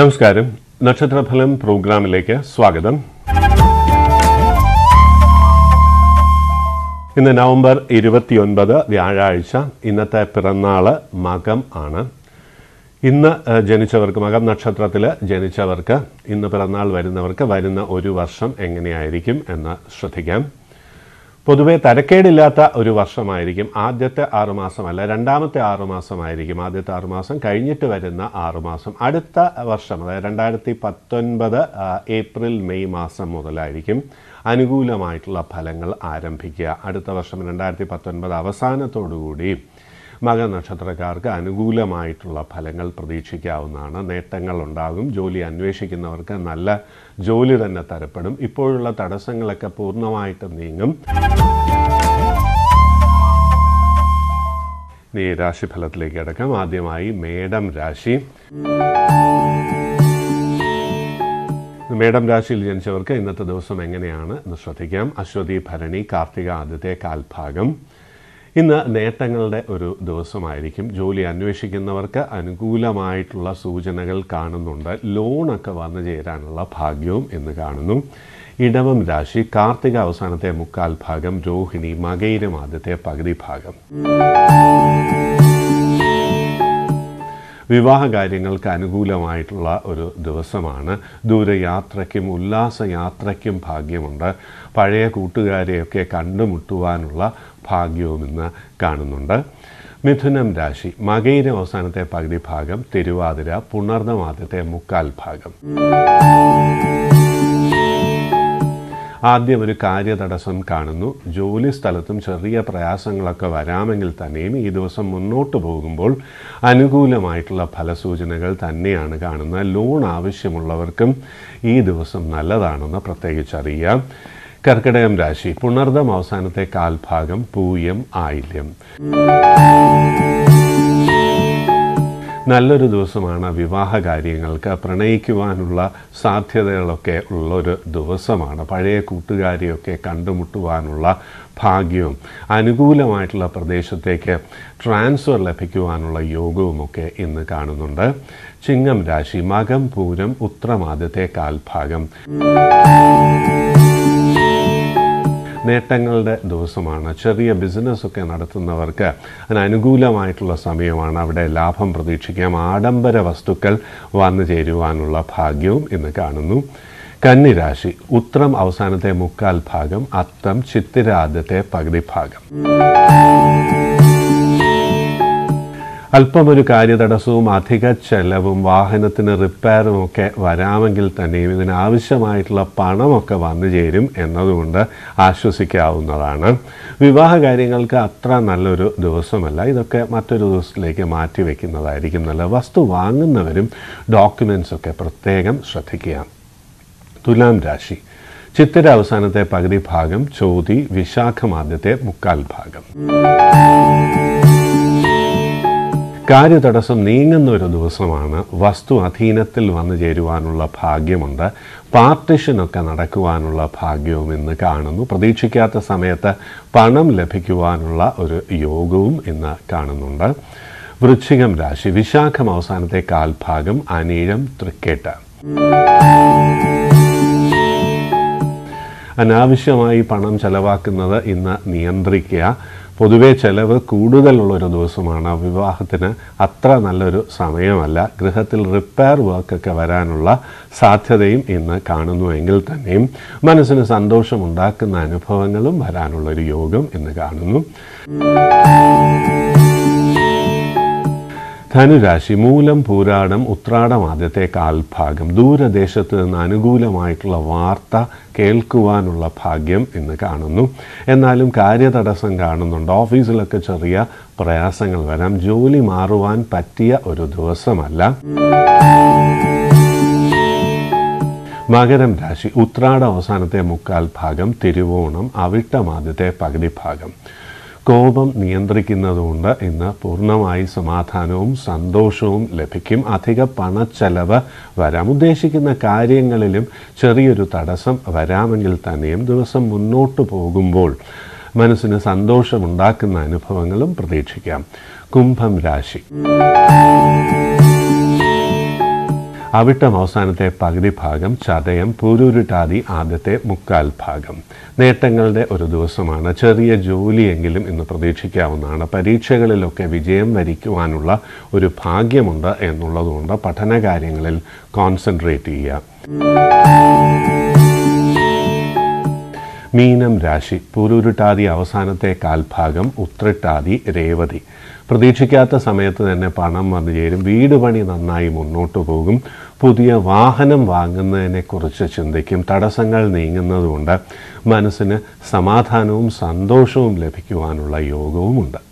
നമസ്കാരം. നക്ഷത്രഫലം പ്രോഗ്രാമിലേക്ക് സ്വാഗതം. ഇന്ന് നവംബർ ഇരുപത്തിയൊൻപത് വ്യാഴാഴ്ച. ഇന്നത്തെ പിറന്നാൾ മകം ആണ്. ഇന്ന് ജനിച്ചവർക്ക് മകം നക്ഷത്രത്തിൽ ജനിച്ചവർക്ക് ഇന്ന് പിറന്നാൾ വരുന്നവർക്ക് വരുന്ന ഒരു വർഷം എങ്ങനെയായിരിക്കും എന്ന് ശ്രദ്ധിക്കാം. പൊതുവെ തരക്കേടില്ലാത്ത ഒരു വർഷമായിരിക്കും. ആദ്യത്തെ ആറുമാസമല്ല രണ്ടാമത്തെ ആറുമാസമായിരിക്കും ആദ്യത്തെ ആറുമാസം കഴിഞ്ഞിട്ട് വരുന്ന ആറുമാസം അടുത്ത വർഷം അതായത് രണ്ടായിരത്തി പത്തൊൻപത് ഏപ്രിൽ മെയ് മാസം മുതലായിരിക്കും അനുകൂലമായിട്ടുള്ള ഫലങ്ങൾ ആരംഭിക്കുക. അടുത്ത വർഷം രണ്ടായിരത്തി പത്തൊൻപത് അവസാനത്തോടുകൂടി മകനക്ഷത്രക്കാർക്ക് അനുകൂലമായിട്ടുള്ള ഫലങ്ങൾ പ്രതീക്ഷിക്കാവുന്നതാണ്. നേട്ടങ്ങൾ ഉണ്ടാകും ജോലി അന്വേഷിക്കുന്നവർക്ക് നല്ല ജോലി തന്നെ തരപ്പെടും. ഇപ്പോഴുള്ള തടസ്സങ്ങളൊക്കെ പൂർണമായിട്ട് നീങ്ങും. ഇനി രാശിഫലത്തിലേക്ക് അടക്കം ആദ്യമായി മേടം രാശി. മേടം രാശിയിൽ ജനിച്ചവർക്ക് ഇന്നത്തെ ദിവസം എങ്ങനെയാണ് എന്ന് ശ്രദ്ധിക്കാം. അശ്വതി ഭരണി കാർത്തിക ആദ്യത്തെ കാൽഭാഗം. ഇന്ന് നേട്ടങ്ങളുടെ ഒരു ദിവസമായിരിക്കും. ജോലി അന്വേഷിക്കുന്നവർക്ക് അനുകൂലമായിട്ടുള്ള സൂചനകൾ കാണുന്നുണ്ട്. ലോണൊക്കെ വന്നു ചേരാനുള്ള ഭാഗ്യവും എന്ന് കാണുന്നു. ഇടവം രാശി കാർത്തിക അവസാനത്തെ മുക്കാൽ ഭാഗം രോഹിണി മകയിരം ആദ്യത്തെ പകുതി ഭാഗം. വിവാഹ കാര്യങ്ങൾക്ക് അനുകൂലമായിട്ടുള്ള ഒരു ദിവസമാണ്. ദൂരയാത്രയ്ക്കും ഉല്ലാസയാത്രയ്ക്കും ഭാഗ്യമുണ്ട്. പഴയ കൂട്ടുകാരെയൊക്കെ കണ്ടുമുട്ടുവാനുള്ള ഭാഗ്യവും ഇന്ന് കാണുന്നുണ്ട്. മിഥുനം രാശി മകയിരം അവസാനത്തെ പകുതി ഭാഗം തിരുവാതിര പുണർന്ന ആദ്യത്തെ മുക്കാൽ ഭാഗം. ആദ്യം ഒരു കാര്യതടസ്സം കാണുന്നു. ജോലി സ്ഥലത്തും ചെറിയ പ്രയാസങ്ങളൊക്കെ വരാമെങ്കിൽ തന്നെയും ഈ ദിവസം മുന്നോട്ട് പോകുമ്പോൾ അനുകൂലമായിട്ടുള്ള ഫലസൂചനകൾ തന്നെയാണ് കാണുന്നത്. ലോൺ ആവശ്യമുള്ളവർക്കും ഈ ദിവസം നല്ലതാണെന്ന് പ്രത്യേകിച്ച് അറിയാം. കർക്കിടകം രാശി പുണർദം അവസാനത്തെ കാൽഭാഗം പൂയം ആയില്യം. നല്ലൊരു ദിവസമാണ് വിവാഹ കാര്യങ്ങൾക്ക് പ്രണയിക്കുവാനുള്ള സാധ്യതകളൊക്കെ ഉള്ളൊരു ദിവസമാണ്. പഴയ കൂട്ടുകാരെയൊക്കെ കണ്ടുമുട്ടുവാനുള്ള ഭാഗ്യവും അനുകൂലമായിട്ടുള്ള പ്രദേശത്തേക്ക് ട്രാൻസ്ഫർ ലഭിക്കുവാനുള്ള യോഗവുമൊക്കെ ഇന്ന് കാണുന്നുണ്ട്. ചിങ്ങം രാശി മകം പൂരം ഉത്രമാദ്യത്തെ കാൽഭാഗം. നേട്ടങ്ങളുടെ ദിവസമാണ്. ചെറിയ ബിസിനസ്സൊക്കെ നടത്തുന്നവർക്ക് അതിനനുകൂലമായിട്ടുള്ള സമയമാണ് അവിടെ ലാഭം പ്രതീക്ഷിക്കാം. ആഡംബര വസ്തുക്കൾ വന്നു ചേരുവാനുള്ള ഭാഗ്യവും ഇന്ന് കാണുന്നു. കന്നിരാശി ഉത്രം അവസാനത്തെ മുക്കാൽ ഭാഗം അത്തം ചിത്തിര ആദ്യത്തെ പകുതി ഭാഗം. അല്പമൊരു കാര്യതടസ്സവും അധിക ചെലവും വാഹനത്തിന് റിപ്പയറും ഒക്കെ വരാമെങ്കിൽ തന്നെയും ഇതിനാവശ്യമായിട്ടുള്ള പണമൊക്കെ വന്നു ചേരും എന്നതുകൊണ്ട് ആശ്വസിക്കാവുന്നതാണ്. വിവാഹ കാര്യങ്ങൾക്ക് അത്ര നല്ലൊരു ദിവസമല്ല. ഇതൊക്കെ മറ്റൊരു ദിവസത്തിലേക്ക് മാറ്റി വയ്ക്കുന്നതായിരിക്കും നല്ല വസ്തു വാങ്ങുന്നവരും ഡോക്യുമെൻസൊക്കെ പ്രത്യേകം ശ്രദ്ധിക്കുക. തുലാം രാശി. ചിത്തിര അവസാനത്തെ പകുതി ഭാഗം ചോതി വിശാഖമാദ്യത്തെ മുക്കാൽ ഭാഗം. കാര്യതടസ്സം നീങ്ങുന്ന ഒരു ദിവസമാണ് വസ്തു അധീനത്തിൽ വന്നു ചേരുവാനുള്ള ഭാഗ്യമുണ്ട്. പാർട്ടിഷനൊക്കെ നടക്കുവാനുള്ള ഭാഗ്യവും ഇന്ന് കാണുന്നു. പ്രതീക്ഷിക്കാത്ത സമയത്ത് പണം ലഭിക്കുവാനുള്ള ഒരു യോഗവും ഇന്ന് കാണുന്നുണ്ട്. വൃശ്ചികം രാശി വിശാഖം അവസാനത്തെ കാൽഭാഗം അനീഴം തൃക്കേട്ട്. അനാവശ്യമായി പണം ചെലവാക്കുന്നത് ഇന്ന് നിയന്ത്രിക്കുക. പൊതുവെ ചെലവ് കൂടുതലുള്ളൊരു ദിവസമാണ്. വിവാഹത്തിന് അത്ര നല്ലൊരു സമയമല്ല. ഗൃഹത്തിൽ റിപ്പയർ വർക്കൊക്കെ വരാനുള്ള സാധ്യതയും ഇന്ന് കാണുന്നുവെങ്കിൽ തന്നെയും. മനസ്സിന് സന്തോഷമുണ്ടാക്കുന്ന അനുഭവങ്ങളും വരാനുള്ളൊരു യോഗം ഇന്ന് കാണുന്നു. ധനുരാശി മൂലം പൂരാടം ഉത്രാടം ആദ്യത്തെ കാൽഭാഗം. ദൂരദേശത്ത് നിന്ന് അനുകൂലമായിട്ടുള്ള വാർത്ത കേൾക്കുവാനുള്ള ഭാഗ്യം ഇന്ന് കാണുന്നു. എന്നാലും കാര്യതടസ്സം കാണുന്നുണ്ട്. ഓഫീസിലൊക്കെ ചെറിയ പ്രയാസങ്ങൾ വരാം. ജോലി മാറുവാൻ പറ്റിയ ഒരു ദിവസമല്ല. മകരം രാശി ഉത്രാട അവസാനത്തെ മുക്കാൽ ഭാഗം തിരുവോണം അവിട്ടം ആദ്യത്തെ പകുതി ഭാഗം. കോപം നിയന്ത്രിക്കുന്നതുകൊണ്ട് ഇന്ന് പൂർണമായി സമാധാനവും സന്തോഷവും ലഭിക്കും. അധിക പണച്ചെലവ് വരാം. ഉദ്ദേശിക്കുന്ന കാര്യങ്ങളിലും ചെറിയൊരു തടസ്സം വരാമെങ്കിൽ തന്നെയും ദിവസം മുന്നോട്ട് പോകുമ്പോൾ മനസ്സിന് സന്തോഷമുണ്ടാക്കുന്ന അനുഭവങ്ങളും പ്രതീക്ഷിക്കാം. കുംഭം രാശി. അവിട്ടം അവസാനത്തെ പകുതി ഭാഗം ചതയം പൂരൂരുട്ടാതി ആദ്യത്തെ മുക്കാൽ ഭാഗം. നേട്ടങ്ങളുടെ ഒരു ദിവസമാണ്. ചെറിയ ജോലിയെങ്കിലും ഇന്ന് പ്രതീക്ഷിക്കാവുന്നതാണ്. പരീക്ഷകളിലൊക്കെ വിജയം വരിക്കുവാനുള്ള ഒരു ഭാഗ്യമുണ്ട് എന്നുള്ളതുകൊണ്ട് പഠനകാര്യങ്ങളിൽ കോൺസെൻട്രേറ്റ് ചെയ്യുക. മീനം രാശി പൂരുരുട്ടാതി അവസാനത്തെ കാൽഭാഗം ഉത്രട്ടാതി രേവതി. പ്രതീക്ഷിക്കാത്ത സമയത്ത് തന്നെ പണം വന്നു ചേരും. വീട് പണി നന്നായി മുന്നോട്ട് പോകും. പുതിയ വാഹനം വാങ്ങുന്നതിനെക്കുറിച്ച് ചിന്തിക്കും. തടസ്സങ്ങൾ നീങ്ങുന്നതുകൊണ്ട് മനസ്സിന് സമാധാനവും സന്തോഷവും ലഭിക്കുവാനുള്ള യോഗവുമുണ്ട്.